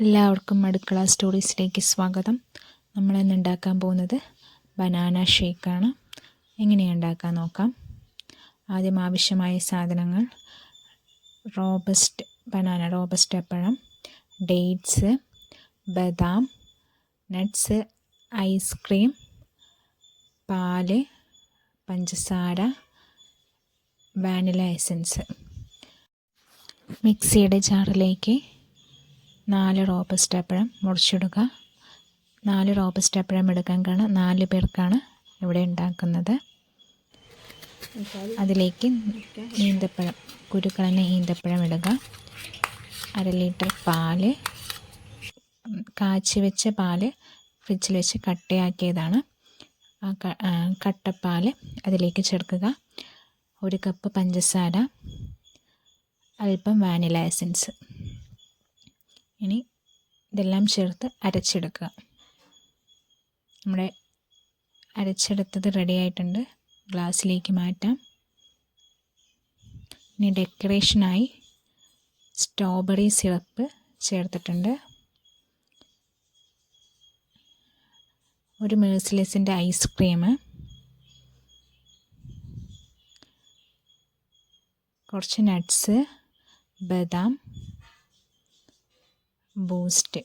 എല്ലാവർക്കും അടുക്കള സ്റ്റോറീസിലേക്ക് സ്വാഗതം. നമ്മൾ ഇന്ന് ഉണ്ടാക്കാൻ പോകുന്നത് ബനാന ഷേക്കാണ്. എങ്ങനെയാണ് ഉണ്ടാക്കാൻ നോക്കാം? ആദ്യം ആവശ്യമായ സാധനങ്ങൾ. റോബസ്റ്റ് ബനാന റോബസ്റ്റ് പഴം ഡേറ്റ്സ് ബദാം നട്ട്സ് ഐസ്ക്രീം പാൽ പഞ്ചസാര വാനില എസൻസ്. മിക്സിയുടെ ജാറിലേക്ക് നാല് റോബസ്റ്റ് പഴം മുറിച്ചിടുക നാല് റോബസ്റ്റ് പഴം എടുക്കാൻ കാണാം നാല് പേർക്കാണ് ഇവിടെ ഉണ്ടാക്കുന്നത്. അതിലേക്ക് ഈന്തപ്പഴം കുരുക്കളഞ്ഞ ഈന്തപ്പഴം ഇടുക. അര ലിറ്റർ പാൽ കാച്ചി വെച്ച പാൽ ഫ്രിഡ്ജിൽ വെച്ച് കട്ടയാക്കിയതാണ്. ആ കട്ടപ്പാൽ അതിലേക്ക് ചേർക്കുക. ഒരു കപ്പ് പഞ്ചസാര അല്പം വാനില എസൻസ്. ഇനി ഇതെല്ലാം ചേർത്ത് അരച്ചെടുക്കുക. നമ്മുടെ അരച്ചെടുത്തത് റെഡി ആയിട്ടുണ്ട്. ഗ്ലാസ്സിലേക്ക് മാറ്റാം. ഇനി ഡെക്കറേഷനായി സ്ട്രോബെറി സിറപ്പ് ചേർത്തിട്ടുണ്ട്. ഒരു മേഴ്സിലെസിന്റെ ഐസ്ക്രീം കുറച്ച് നട്ട്സ് ബദാം ബൂസ്റ്റ്.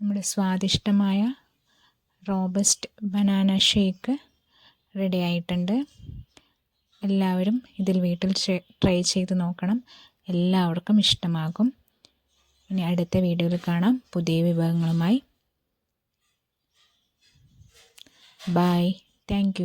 നമ്മുടെ സ്വാദിഷ്ടമായ റോബസ്റ്റ് ബനാന ഷേക്ക് റെഡി ആയിട്ടുണ്ട്. എല്ലാവരും ഇതിൽ വീട്ടിൽ ട്രൈ ചെയ്ത് നോക്കണം. എല്ലാവർക്കും ഇഷ്ടമാകും. ഇനി അടുത്ത വീഡിയോയിൽ കാണാം. പുതിയ വിഭവങ്ങളുമായി. Bye thank